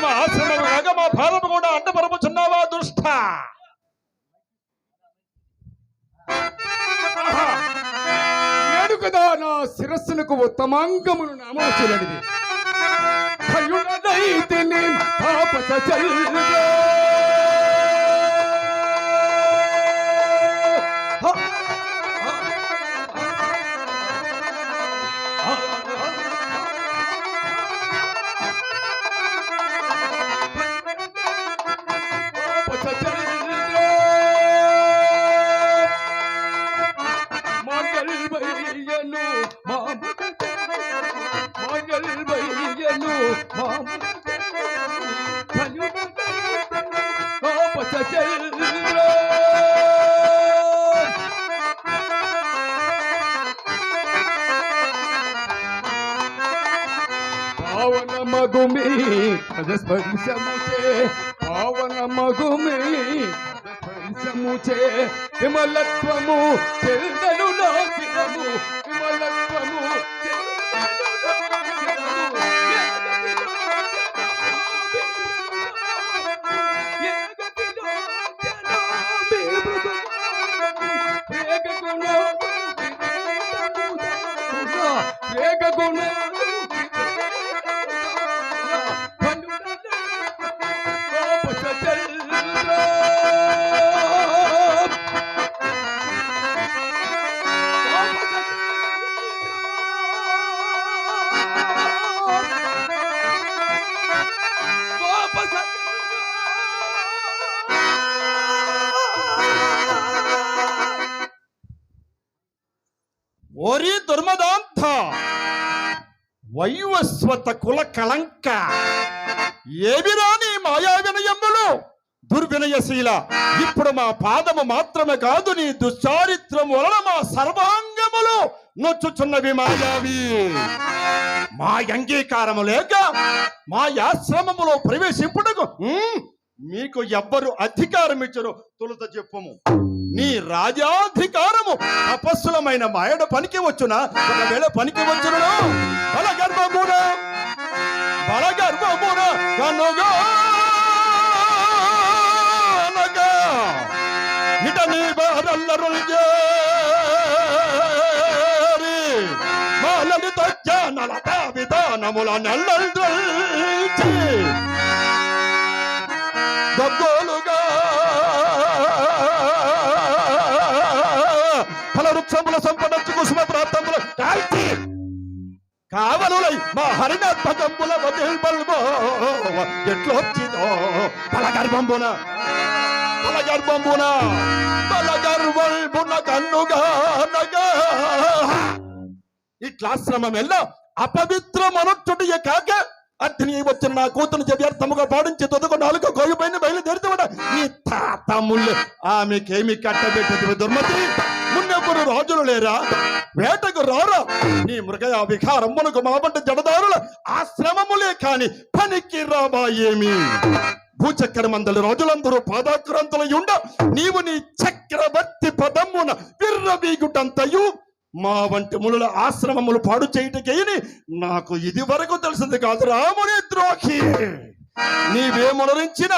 మేము ఆశ్రమం కాక మా పాదము కూడా అడ్డపరపుచున్నావా దుష్ట? నేడు నా శిరస్సులకు ఉత్తమాంగమును నామాచులనిది కయుడనైతే నేను పాప చల్లులో. బయ్యను మాము మగల్ బయ్యను మాము పావన మగుమి పదస్పర్శముచే పావన మగుమి పదస్పర్శముచే విమలత్వము చెందను కుల కళంక. ఏమి రాని మాయా వినయములు దుర్వినయశీల ఇప్పుడు మా పాదము మాత్రమే కాదు నీ దుశ్చారిత్రం వలన మా సర్వాంగములు నొచ్చుచున్నవి మాయావి. మా అంగీకారము లేక మా ఆశ్రమములో ప్రవేశింపుటకు మీకు ఎవ్వరు అధికారం ఇచ్చరు తొలుత చెప్పుము. నీ రాజాధికారము తపస్సులమైన మాయడ పనికి వచ్చునా? ఒకవేళ పనికి వచ్చును బల గర్భమున బల గర్భమున కనుగా. అనగా ఇట నీ బారల్లరు మాలని తజ్జానల విధానముల నెల్లల్చి కావలులై మా హరినాత్మకంబుల వదిల్బల్బో ఎట్లొచ్చిదో? బలగర్భంబున బలగర్భంబున బలగర్భంబున కన్నుగా నగా. ఇట్లాశ్రమం ఎల్ల అపవిత్రమనుట్టుడియ కాక అగ్ని వచ్చిన నా కూతురు వ్యర్థముగా పాడించి తొదగ నాలుగు గోయపైన బయలుదేరుతావట నీ తాతముళ్ళు ఆమెకేమి కట్టబెట్టదు దుర్మతి? మున్నెప్పుడు రాజులు లేరా? వేటకు రారా? నీ మృగయ విహారమ్మనకు మాబంట జడదారుల ఆశ్రమములే కాని పనికి రాబా ఏమి? భూచక్ర రాజులందరూ రోజులందరూ పాదాక్రాంతుల ఉండ నీవు నీ చక్రవర్తి పదమ్మున విర్రవీగుటంతయు మా వంటి మునుల ఆశ్రమములు పాడు చేయుటకేయని నాకు ఇది వరకు తెలిసింది కాదు రాముని ద్రోహి. నీవేమునరించిన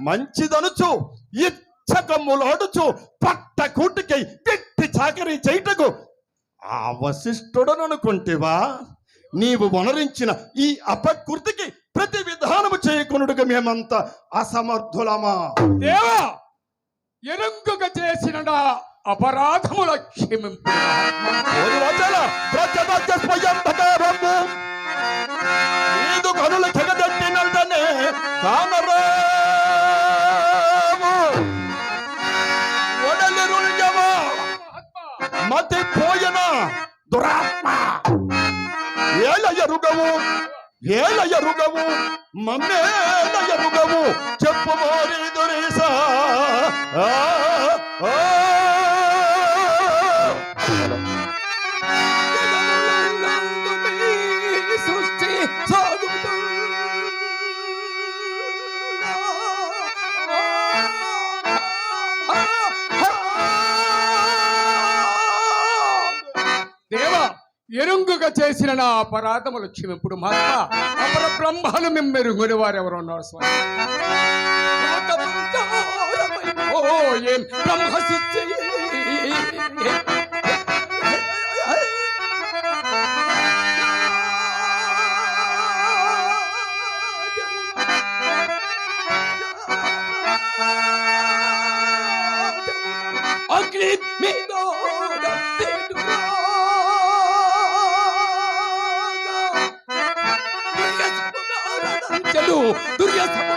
మంచిదనుచు ఇచ్చకమ్ములాడుచు పట్ట కూటికై గట్టి చాకరీ చేయుటకు ఆ వశిష్ఠుడను అనుకుంటేవా నీవు వనరించిన ఈ అపకృతికి ప్రతి విధానము చేయకునుడుగా మేమంతా అసమర్థులమా? దేవా ఎరుంగుగా చేసిన అపరాధముల క్షమింపు. ఓరి మతి పోయన దురాత్మ. ఏల ఎరుగవు ఏల ఎరుగవు మమ్మేల ఎరుగవు చెప్పు మోరి దురీసా. ఎరుంగుగా చేసిన నా అపరాధములు క్షమింపుడు మహా అపర బ్రహ్మను మిమ్మెరుగుని వారెవరు ఉన్నారు స్వామి. అగ్ని మీద చెడు ఆరాగైన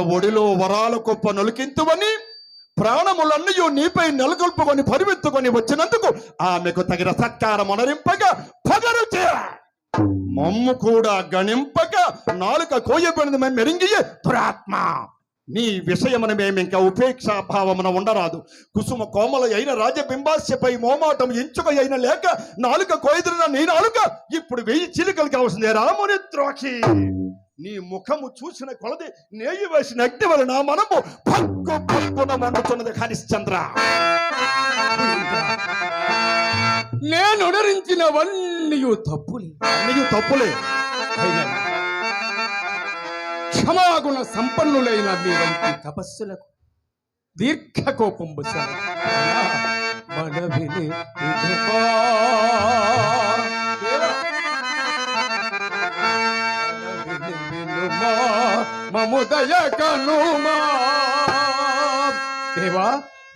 ఒడిలో వరాల గొప్ప నొలికింతువని ప్రాణములన్నయు నీపై నెలకొల్పుకొని పరిమెత్తుకొని వచ్చినందుకు ఆమెకు తగిన సత్కారం అనరింపగా పగరు మమ్ము కూడా గణింపక నాలుక కోయబడిన మెరింగియే దురాత్మ. నీ విషయమున మేమింక ఉపేక్షా భావమున ఉండరాదు. కుసుమ కోమల అయిన రాజబింబాస్యపై మోమాటం ఎంచుక అయిన లేక నాలుక కోయదిరిన నీ నాలుక ఇప్పుడు వెయ్యి చిలుకలు కావాల్సిందే. రాముని ద్రోక్షి నీ ముఖము చూసిన కొలది నేయి వేసిన అగ్ని వలన మనము పక్కు పక్కున మండుతున్నది హరిశ్చంద్ర నేను ఉడరించినవన్నీ తప్పులే. నీకు తప్పులే. క్షమాగుణ సంపన్నులైన మీ వంటి తపస్సులకు దీర్ఘ కోపం మనవిని మముదయ కనుమా దేవా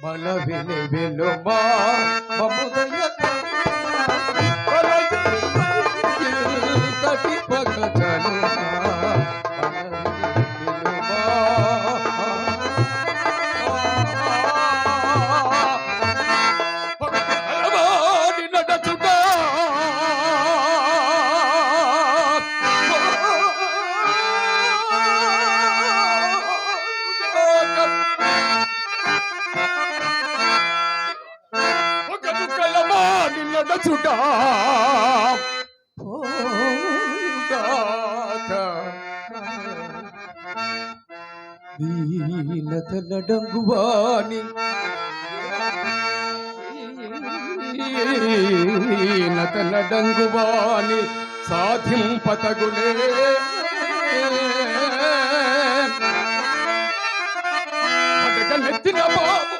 బల విని వినుమా మముదయ తటి దీనత నడంగువాని దీనత నడంగువాని నెత్తిన బాబు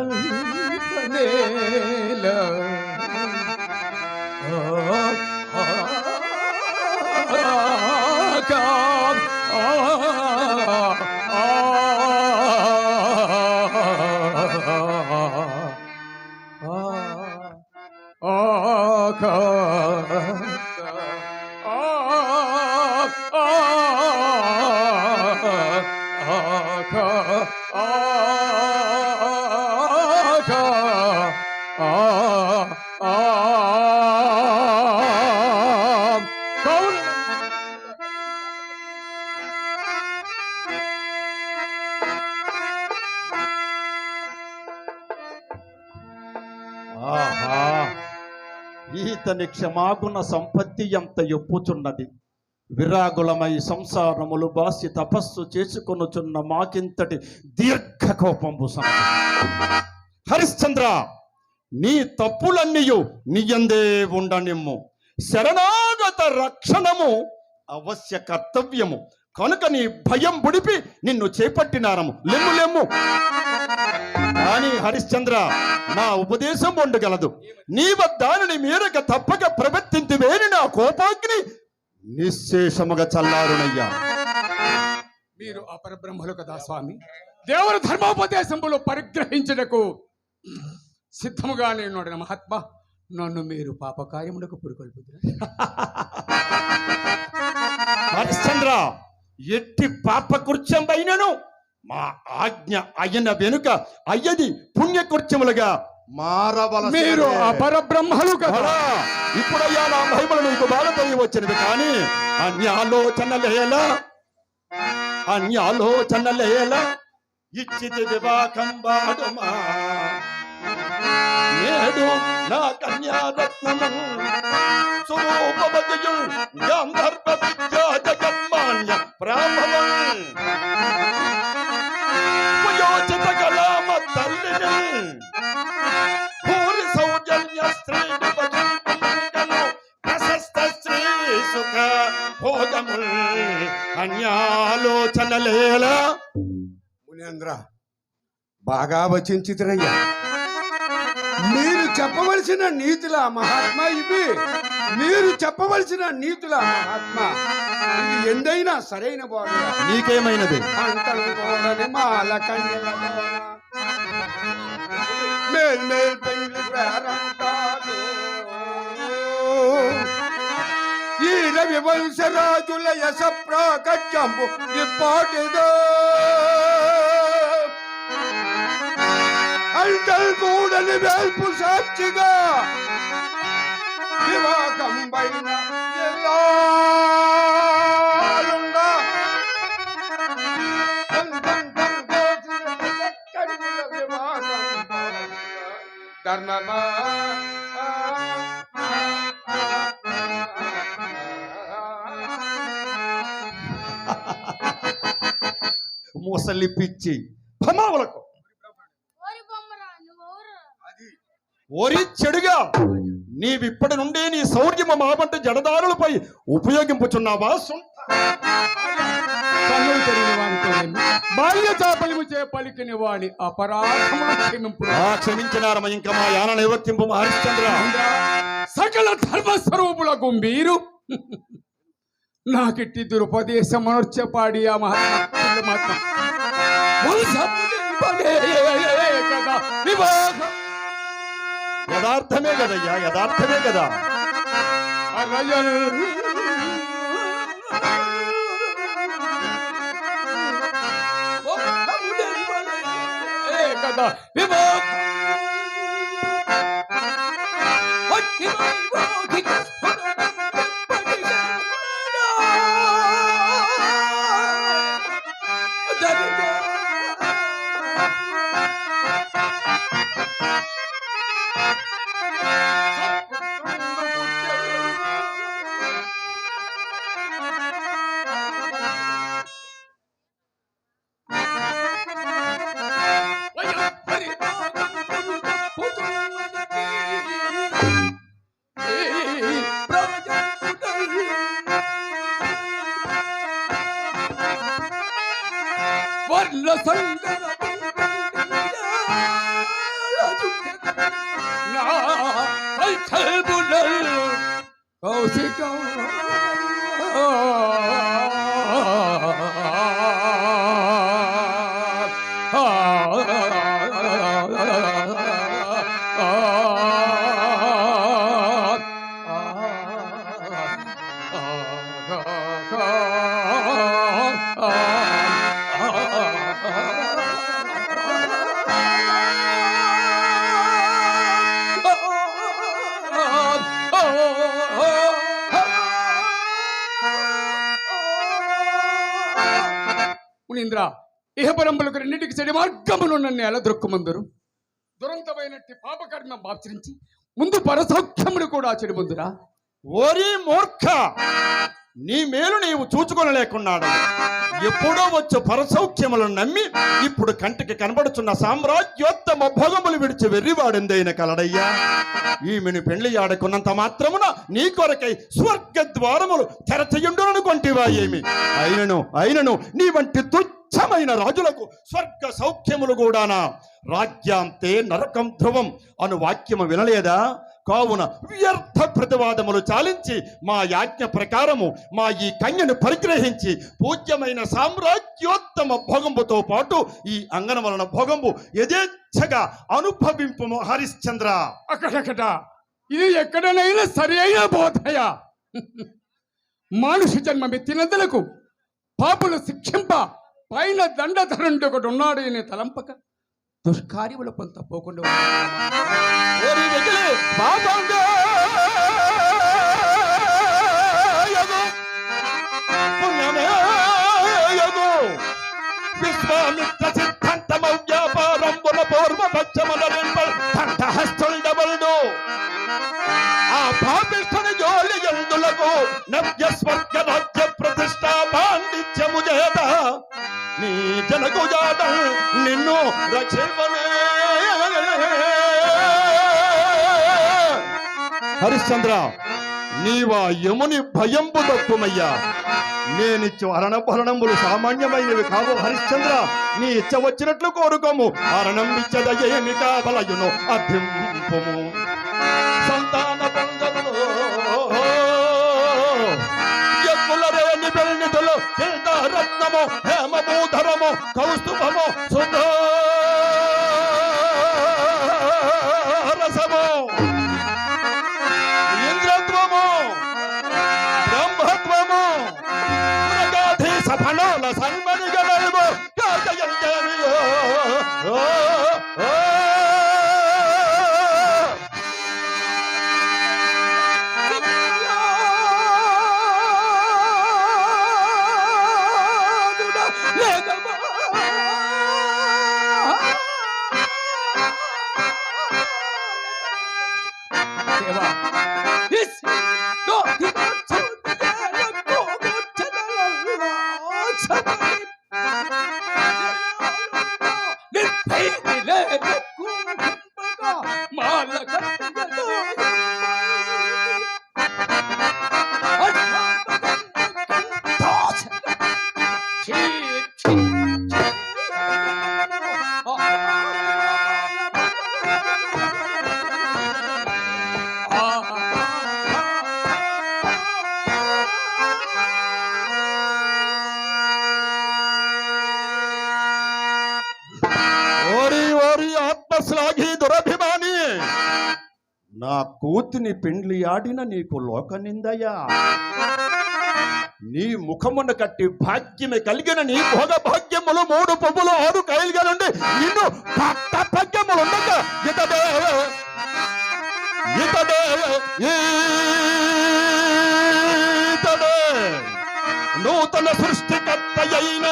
Amém. క్షమాగుణ సంపత్తి ఎంత ఎప్పుచున్నది విరాగులమై సంసారములు బాసి తపస్సు చేసుకొనుచున్న మాకింతటి దీర్ఘ కోపంబు హరిశ్చంద్ర నీ తప్పులన్నీయు నీయందే ఉండనిమ్ము. శరణాగత రక్షణము అవశ్య కర్తవ్యము. కనుక నీ భయం బుడిపి నిన్ను చేపట్టినారము. లెమ్ము లెమ్ము. కానీ హరిశ్చంద్ర నా ఉపదేశం ఉండగలదు నీవ దానిని మీరక తప్పక ప్రవర్తింతివేని నా కోపాగ్ని నిశ్శేషముగా చల్లారునయ్యా. మీరు అపరబ్రహ్మలు కదా స్వామి. దేవుని ధర్మోపదేశంలో పరిగ్రహించుటకు సిద్ధముగానే ఉన్నాడు మహాత్మా నన్ను మీరు పాపకార్యములకు పురుకొల్పుతున్నారు హరిశ్చంద్ర ఎట్టి పాప కృత్యం పైనను మా ఆజ్ఞ అయ్యన వెనుక అయ్యది పుణ్యకృత్యములుగా మారవలసి మీరు అపరబ్రహ్మలు కదా. ఇప్పుడయ్యా నా మహిమలు నీకు బాగా వచ్చినవి కానీ అన్యాలోచనలేలా అన్యాలోచనలేలా ఇచ్చితి వివాహం వాడుమా. నేడు నా కన్యారత్నము స్వరూపవతియు గాంధర్వ విద్యా జగన్మాన్య బ్రాహ్మణం. భోగముల్ అన్యాలోచనలేలా. మునేంద్ర బాగా వచించితురయ్యా మీరు చెప్పవలసిన నీతుల మహాత్మా ఇవి. మీరు చెప్పవలసిన నీతుల మహాత్మా. ఇది ఎందైనా సరైన బాగా నీకేమైనది? కోడని మాల కన్యలలోన మేల్ మేల్ పెండ్లి ప్రారంభాలు ఈ రవి వంశరాజుల యశ ప్రాకట్యంబు ఇప్పాటిదో. అంటల్ కూడని వేల్పు సాక్షిగా వివాహం పైన ఎల్లాలుండా ధర్మమా ముసలి పిచ్చి భమావులకు ఓరి బొమ్మరా నువ్వెవరు ఓరి చెడుగా నీవిప్పటి నుండి నీ శౌర్యము మాబంటి జడదారులపై ఉపయోగింపుచున్నావా? బాల్య చాపలిము చే పలికిన వాడి ఆ క్షమించినారమ ఇంకా మా యాన నివర్తింపు హరిశ్చంద్ర సకల ధర్మస్వరూపులకు మీరు నాకిట్టి దురుపదేశమనర్చపాడి ఆ మహాత్మా యథార్థమే కదయ్యా యథార్థమే కదా అరయల్ కదా వివాహం మునీంద్ర ఇహపరంపులకు రెండింటికి చెడి మార్గములు నన్ను ఎలా దొక్కుమందరు దురంతమైనట్టి పాపకర్మ ఆచరించి ముందు పరసౌఖ్యములు కూడా చెడు ముందురా ఓరి మూర్ఖ! నీ మేలు నీవు చూచుకొనలేకున్నాడు. ఎప్పుడో వచ్చు పరసౌఖ్యములను నమ్మి ఇప్పుడు కంటికి కనబడుచున్న సామ్రాజ్యోత్తమ భోగములు విడిచి వెర్రివాడిందైన కలడయ్యా? ఈమెను పెళ్ళి ఆడుకున్నంత మాత్రమున నీ కొరకై స్వర్గ ద్వారములు తెరచయుండుననుకొంటివా ఏమి? అయినను అయినను నీ వంటి తుచ్చమైన రాజులకు స్వర్గ సౌఖ్యములు కూడానా? రాజ్యాంతే నరకం ధ్రువం అను వాక్యము వినలేదా? కావున వ్యర్థ ప్రతివాదములు చాలించి మా యాజ్ఞ ప్రకారము మా ఈ కన్యను పరిగ్రహించి పూజ్యమైన సామ్రాజ్యోత్తమ భోగంబుతో పాటు ఈ అంగన వలన భోగంబు యథేచ్ఛగా అనుభవింపము హరిశ్చంద్ర. అక్కడక్కడ? ఇది ఎక్కడనైనా సరి అయిన బోధయ? మానుష జన్మ మెత్తినందులకు పాపులు శిక్షింప పైన దండధరుండు ఒకడు ఉన్నాడు అనే తలంపక దుష్కార్యములు కొంత పోకుండా ఉన్నాడు. ఓరి వెకిలి పాపంగా యగు, పుణ్యమే యగు. విశ్వామిత్ర సిద్ధాంతమ వ్యాపారంబుల పూర్వ పక్షముల వెంబల్ కంఠహస్తుడబల్డు ఆ పాపిష్ఠుని జోలి ఎందులకు నవ్య స్వర్గ రాజ్య ప్రతిష్ట పాండిత్యము చేత నీ జనకు జాత నిన్ను రక్షింపనే. హరిశ్చంద్ర నీవా యముని భయంబు దక్కుమయ్యా నేనిచ్చు అరణభరణములు సామాన్యమైనవి కావు హరిశ్చంద్ర. నీ ఇచ్చ వచ్చినట్లు కోరుకోము. అరణం ఇచ్చద కావలయును అర్థింపుము. హేమభూధరము కౌస్తుభము కూతుని పెండ్లి ఆడిన నీకు లోక నిందయా నీ ముఖమున కట్టి భాగ్యమే కలిగిన నీ భోగ భాగ్యములు మూడు పొమ్ములు ఆరు కైలుగా నుండి నిన్ను భక్త భాగ్యములు ఉండగా ఇతడే. ఇతడే. నూతన సృష్టికర్త అయిన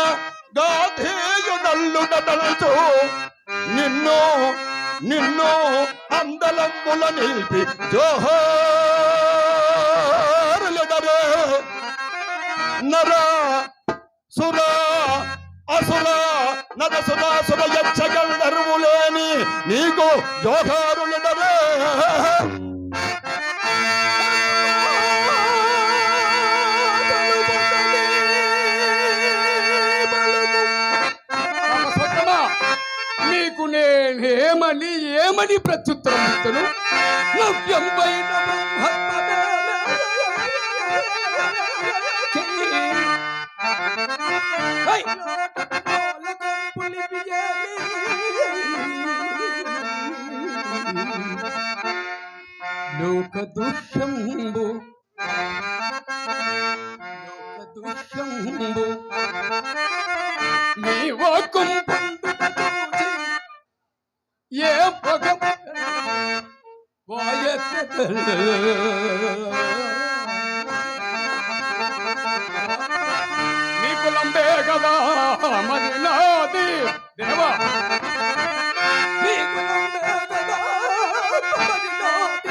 గాధేయుడల్లు నడల్చు నిన్ను నిన్ను అందలమ్ముల నిలిపి జోహోరులు నరా. సురా అసురా నద నరసురాసుర యక్షగల్ నరువులేని నీకు జోహారులెడరే ఏమని ప్రత్యుత్తరం ఇస్తును నవ్యంబైన లోక దుఃఖంబు లోక దుఃఖంబు నీ కుంపు నీకు లంబే కదా మరి నాది. దేవా. నీకు లంబే కదా మరి నాది.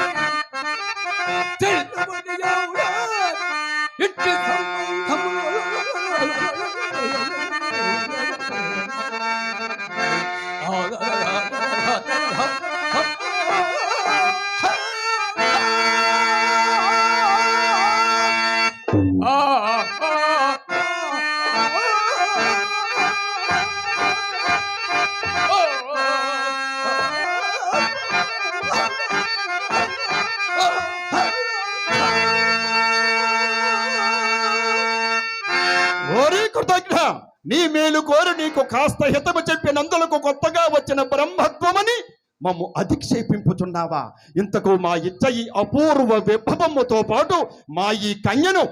కాస్త హితము చెప్పినందులకు కొత్తగా వచ్చిన బ్రహ్మత్వమని మమ్ము అధిక్షేపింపుచున్నావా? ఇంతకు మా ఇచ్చ ఈ అపూర్వ విభవముతో పాటు మా ఈ కన్యను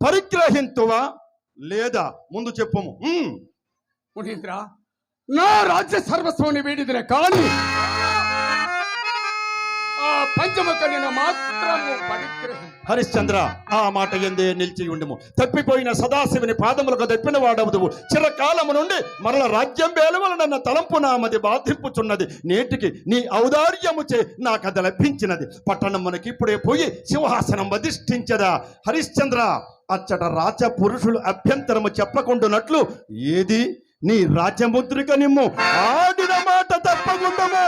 పరిగ్రహింతువా లేదా? ముందు చెప్పుము. ఉమ్. మునీంద్ర నా రాజ్య సర్వస్వాన్ని వేడిదిన కానీ పంచమ కన్యను మాత్రము హరిశ్చంద్ర ఆ మాట ఎందే నిలిచి ఉండము. తప్పిపోయిన సదాశివుని పాదములకు తప్పిన వాడవదువు. చిరకాలము నుండి మరల రాజ్యం వేలవలనన్న తలంపు నామది బాధింపుచున్నది. నేటికి నీ ఔదార్యము చే నాకది లభించినది. పట్టణమునకి ఇప్పుడే పోయి సింహాసనం అధిష్ఠించదా హరిశ్చంద్ర అచ్చట రాజ పురుషులు అభ్యంతరము చెప్పకుండానట్లు ఏది? నీ రాజముద్రిక నిమ్ము. ఆడిన మాట తప్పకుండము.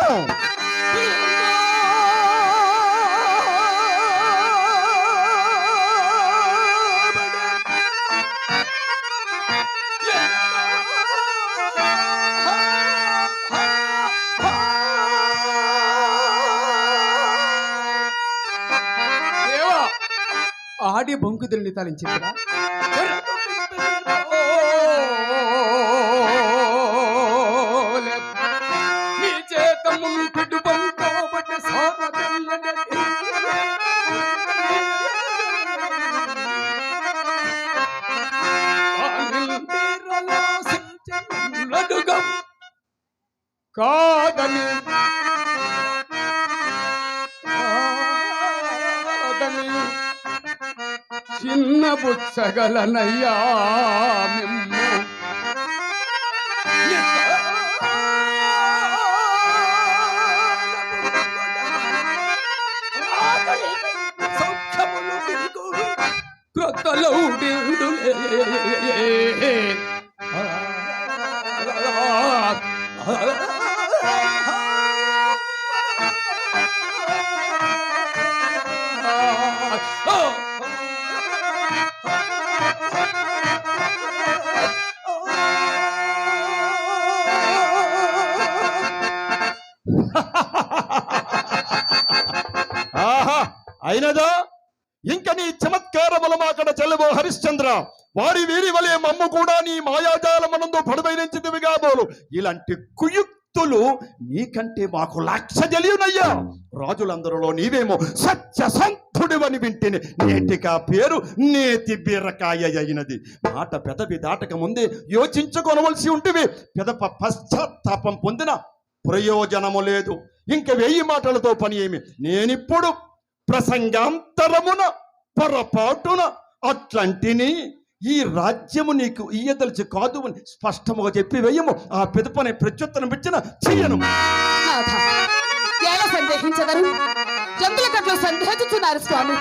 ఆడి బొంకుదుల్ని తలించిందిరా. చిన్న బుచ్చగలనయ్యా హరిశ్చంద్ర వారి వీరి వలె మమ్ము కూడా నీ మాయాజాలమనందు పడుదైనంచిదివి కాబోలు ఇలాంటి కుయుక్తులు నీకంటే మాకు లక్ష జలియునయ్యా రాజులందరిలో నీవేమో సత్యసంతుడివని వింటిని. నేటికా పేరు నేతి బీరకాయ అయినది. మాట పెదవి దాటక ముందే యోచించుకొనవలసి ఉంటివి. పెదప పశ్చాత్తాపం పొందిన ప్రయోజనము లేదు. ఇంక వెయ్యి మాటలతో పని ఏమి? నేనిప్పుడు ప్రసంగాంతరమున పొరపాటున అట్లాంటిని ఈ రాజ్యము నీకు ఇయ్యదలిచి కాదు అని స్పష్టముగా చెప్పి వెయ్యము ఆ పిదపని ప్రత్యుత్తరం ఇచ్చిన చెయ్యను నాథ ఎలా సందేహించగలరు జంతుల కట్లు స్వామి.